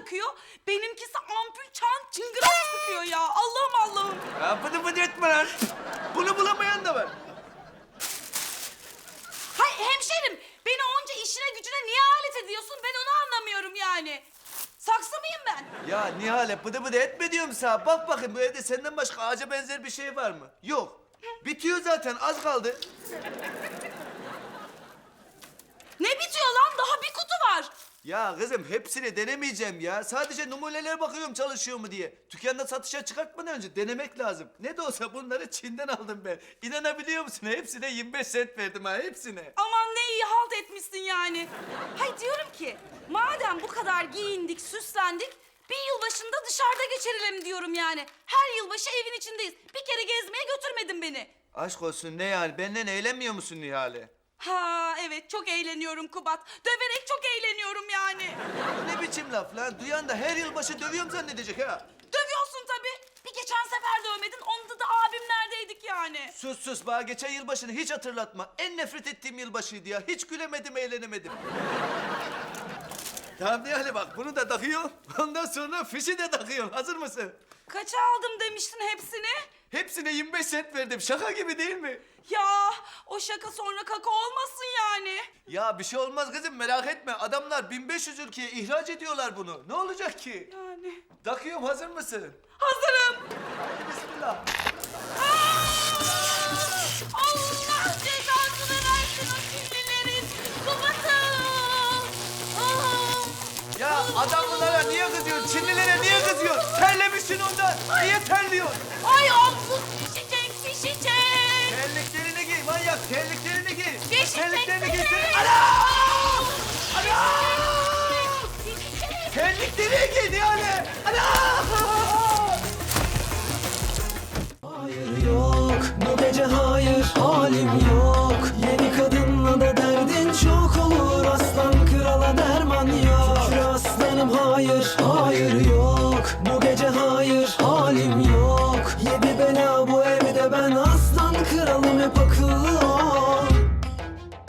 takıyor. Benimkisi ampul çant çıngırak takıyor ya. Allah'ım Allah'ım. Ya bıdı bıdı etme lan. Bunu bulamayan da var. Hay hemşerim beni onca işine gücüne niye alet ediyorsun? Ben onu anlamıyorum yani. Saksı mıyım ben? Ya Nihal'e bıdı bıdı etme diyorum sana. Bak bakayım bu evde senden başka ağaca benzer bir şey var mı? Yok. Bitiyor zaten az kaldı. Ne bitiyor lan? Daha bir kutu var. Ya kızım hepsini denemeyeceğim ya. Sadece numuneler bakıyorum çalışıyor mu diye. Dükkanda satışa çıkartmadan önce denemek lazım. Ne de olsa bunları Çin'den aldım ben. İnanabiliyor musun? Hepsine 25 sent verdim ha hepsine. Aman ne iyi halt etmişsin yani. Hay diyorum ki madem bu kadar giyindik, süslendik bir yılbaşında dışarıda geçirelim diyorum yani. Her yılbaşı evin içindeyiz. Bir kere gezmeye götürmedin beni. Aşk olsun ne yani? Benden eğlenmiyor musun Nihal'e? Ha evet çok eğleniyorum Kubat. Döverek çok eğleniyorum yani. Ne biçim laf lan? Duyan da her yılbaşı dövüyorum zannedecek ha. Dövüyorsun tabii. Bir geçen sefer dövmedin. Onda da abimlerdeydik yani. Sus sus bana geçen yılbaşını hiç hatırlatma. En nefret ettiğim yılbaşıydı ya. Hiç gülemedim, eğlenemedim. tamam Nihal'e bak bunu da takıyorsun. Ondan sonra fişi de takıyorsun. Hazır mısın? Kaça aldım demiştin hepsini? Hepsine 25 sent verdim. Şaka gibi değil mi? Ya o şaka sonra kaka olmasın yani. Ya bir şey olmaz kızım merak etme. Adamlar 1500 ülkeye ihraç ediyorlar bunu. Ne olacak ki? Yani. Takıyorum hazır mısın? Hazırım. Hadi bismillah. Allah cezasını versin o kirlilerin. Ah. Ya adamlara niye kızıyorsun? Çinlilere niye kızıyorsun? Terlemişsin ondan. Niye terliyorsun? Ay omzum pişecek pişecek. Terliklerini giy manyak. Terliklerini giy. Pişecek Terliklerini giy. pişecek. Ana! Ana! Terliklerini giy Nihale. Ana! Hayır yok bu gece hayır halim yok Yeni kadınla da derdin çok olur Aslan krala derman yok Şükür aslanım hayır hayır yok Bu gece hayır halim yok